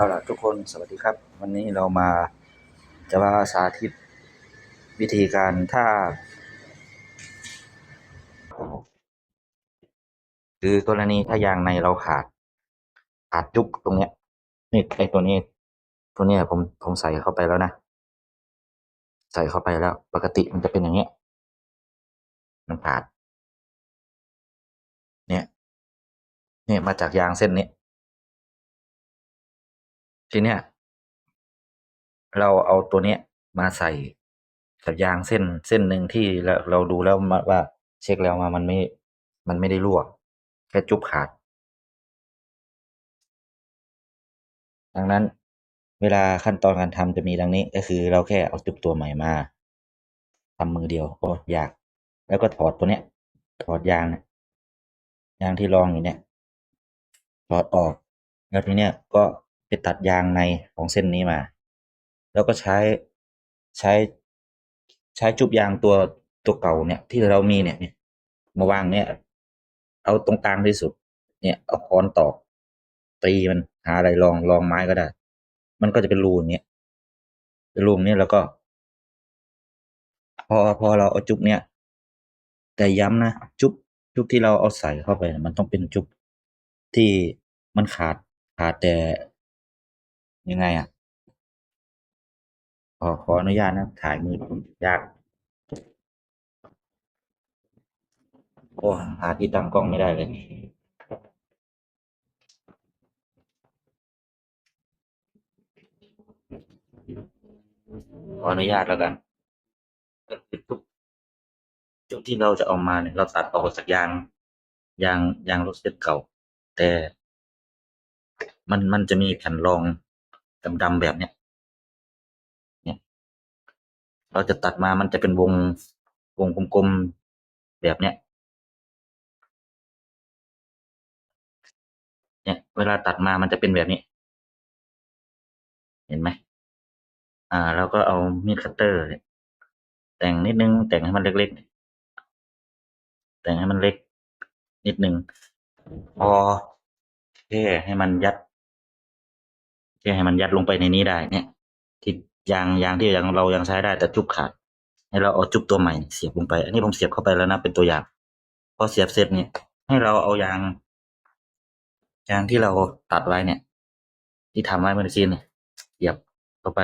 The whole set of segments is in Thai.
เอาล่ะทุกคนสวัสดีครับ วันนี้เรามาจะมาสาธิตวิธีการถ้าคือกรณีถ้ายางในเราขาด ขาดจุกตรงเนี้ยนี่ไอตัวนี้ ตัวนี้ผมผมใส่เข้าไปแล้วนะ ใส่เข้าไปแล้ว ปกติมันจะเป็นอย่างเงี้ยมันขาด เนี่ย เนี่ยมาจากยางเส้นนี้ ทีเนี้ยเราเอาตัวเนี้ยมาใส่กับยางเส้นเส้นหนึ่งที่เราเราดูแล้วว่า เช็คแล้วมามันไม่ มันไม่ได้รั่วแค่จุบขาด ดังนั้นเวลาขั้นตอนการทำจะมีดังนี้ ก็คือเราแค่เอาจุบตัวใหม่มาทำมือเดียวโอ้ยาก แล้วก็ถอดตัวเนี้ย ถอดยางเนี่ยยางที่รองอยู่เนี่ยถอดออก แล้วทีเนี้ยก็ ไปตัดยางในของเส้นนี้มา แล้วก็ใช้ใช้ใช้จุบยางตัวตัวเก่าเนี่ยที่เรามีเนี่ยเนี่ยมาวางเนี่ย เอาตรงกลางที่สุด เนี่ยเอาค้อนตอกตีมันหาอะไรรองรองไม้ก็ได้ มันก็จะเป็นรูอย่างเงี้ยเป็นรูนี้แล้วก็ พอพอเราเอาจุบเนี่ย แต่ย้ำนะจุบจุบที่เราเอาใส่เข้าไป มันต้องเป็นจุบที่มันขาดขาดแต่ ยังไงอะขอขออนุญาตนะถ่ายมือยาก โอ้หาที่ตั้งกล้องไม่ได้เลยขออนุญาตแล้วกันทุกจุดที่เราจะเอามาเนี่ยเราตัดออกจากยางยางยางรถเซ็ตเก่า แต่ มันมันจะมีแผ่นรอง ดำๆแบบเนี้ยเนี่ย เราจะตัดมามันจะเป็นวงวงกลมๆแบบเนี้ยเนี่ย เวลาตัดมามันจะเป็นแบบนี้ เห็นไหมอ่าเราก็เอามีดคัตเตอร์เนี่ยแต่งนิดนึง แต่งให้มันเล็กๆแต่งให้มันเล็ก นิดนึงพอแค่ให้มันยัด แค่ให้มันยัดลงไปในนี้ได้เนี่ยที่ยางยางที่ยังเรายังใช้ได้แต่จุบขาดให้เราเอาจุบตัวใหม่เสียบลงไป อันนี้ผมเสียบเข้าไปแล้วนะเป็นตัวอย่างพอเสียบเสร็จเนี่ย ให้เราเอายาง ยางที่เราตัดไว้เนี่ย ที่ทำไว้เมื่อกี้เนี่ยเสียบเข้าไป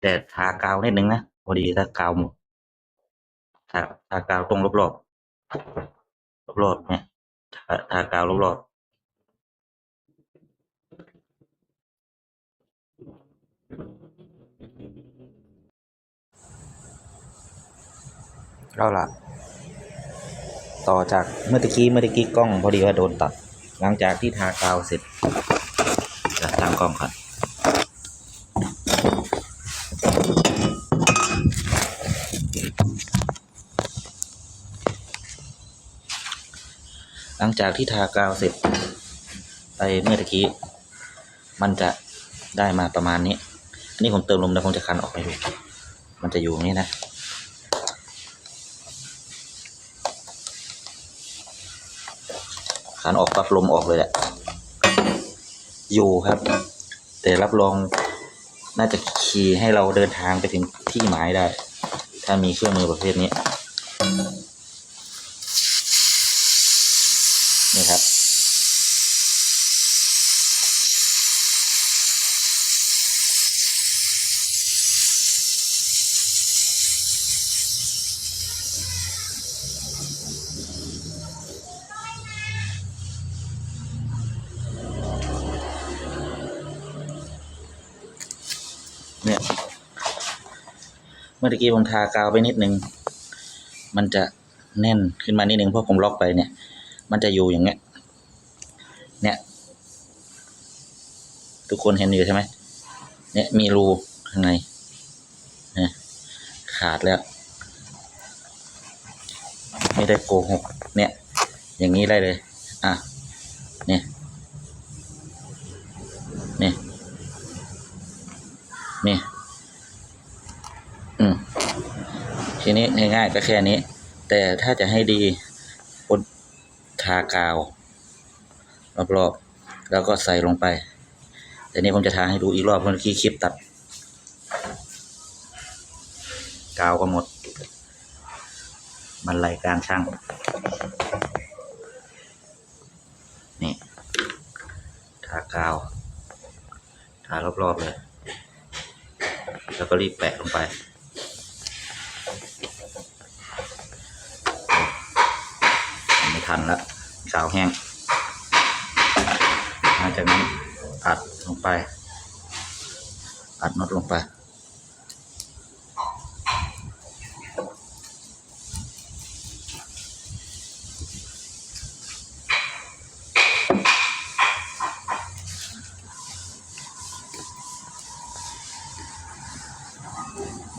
แต่ทากาวนิดนึงนะพอดีถ้ากาวหมดทาทากาวตรงรอบๆรอบๆเนี่ยทาทากาวรอบๆ เอาล่ะต่อจากเมื่อตะกี้เมื่อตะกี้กล้องพอดีว่าโดนตัด หลังจากที่ทากาวเสร็จจะตั้งกล้องก่อนหลังจากที่ทากาวเสร็จ ไปเมื่อตะกี้ มันจะได้มาประมาณนี้ อันนี้ผมเติมลมแล้วผมจะคันออกไปดูมันจะอยู่อย่างนี้นะ คันออกปั๊บลมออกเลยแหละ อยู่ครับ แต่รับรองน่าจะขี่ให้เราเดินทางไปถึงที่หมายได้ ถ้ามีเครื่องมือประเภทนี้ เนี่ย เมื่อกี้ผมทากาวไปนิดนึง มันจะแน่นขึ้นมานิดนึงเพราะผมล็อกไปเนี่ย มันจะอยู่อย่างเงี้ย เนี่ย ทุกคนเห็นอยู่ใช่ไหมเนี่ยมีรูข้างในเนี่ยขาดแล้ว ไม่ได้โกหก เนี่ย อย่างนี้ได้เลย อะ ทีนี้ง่ายๆก็แค่นี้ แต่ถ้าจะให้ดีคนทากาวรอบๆแล้วก็ใส่ลงไป แต่นี้ผมจะทาให้ดูอีกรอบเมื่อกี้คลิปตัด กาวก็หมด มันไหลการช่าง นี่ ทากาว ทารอบๆเลย แล้วก็รีบแปะลงไป ไม่ทันละกาวแห้งหลังจากนั้นอัดลงไป อัดน็อตลงไป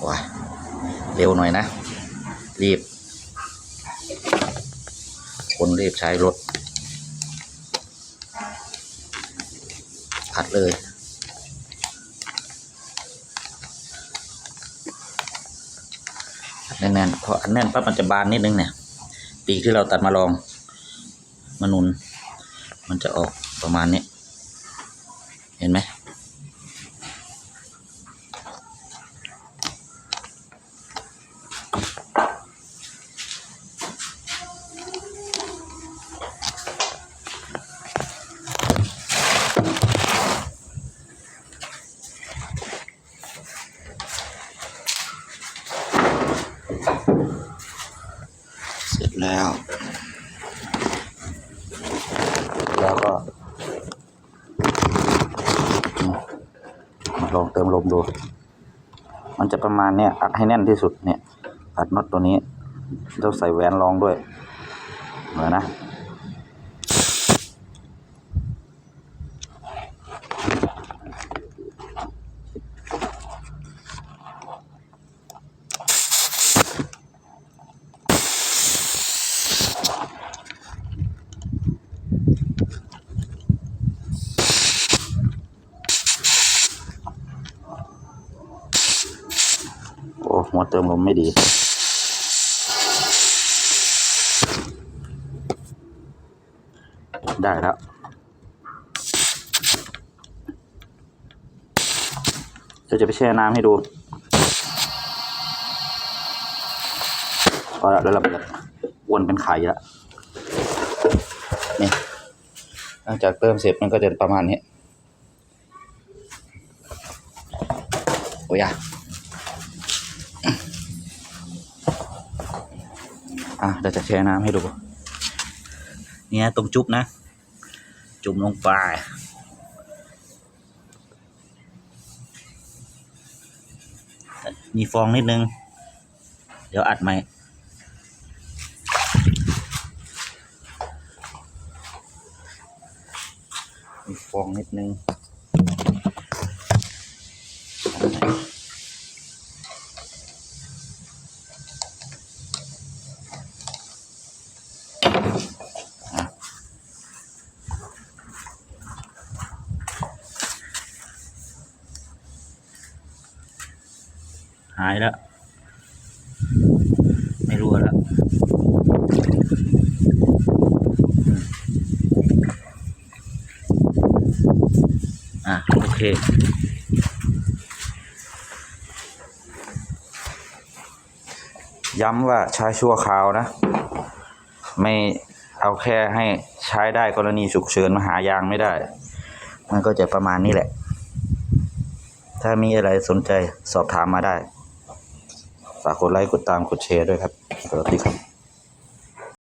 ว้าเร็วหน่อยนะ รีบ คน รีบใช้รถ ผัดเลยแน่นๆเพราะอันแน่นปั๊บมันจะบานนิดนึงเนี่ย ปีกที่เราตัดมาลองมานุน มันจะออกประมาณนี้ เห็นไหม แล้ว แล้วก็ มาลองเติมลมดู มันจะประมาณเนี้ยอัดให้แน่นที่สุดเนี่ย อัดน็อตตัวนี้ ต้องใส่แหวนรองด้วยเหมือนนะ หัวเติมลมไม่ดีได้แล้ว เดี๋ยวจะไปแช่น้ำให้ดูพอแล้วแล้วเราไปวนเป็นไข่แล้วนี่หลังจากเติมเสร็จมันก็จะประมาณนี้ โอ้ย อะเดี๋ยวจะแช่น้ำให้ดู เนี่ยตรงจุ๊บนะ จุ่มลงไปมีฟองนิดนึง เดี๋ยวอัดใหม่ มีฟองนิดนึงายแล้ว ไม่รู้แล้วอะโอเคย้ำว่าใช้ชั่วคราวนะ ไม่เอาแค่ให้ใช้ได้กรณีฉุกเฉินมาหายางไม่ได้ มันก็จะประมาณนี้แหละ ถ้ามีอะไรสนใจสอบถามมาได้ ฝากกดไลค์ กดตาม กดแชร์ด้วยครับ สวัสดีครับ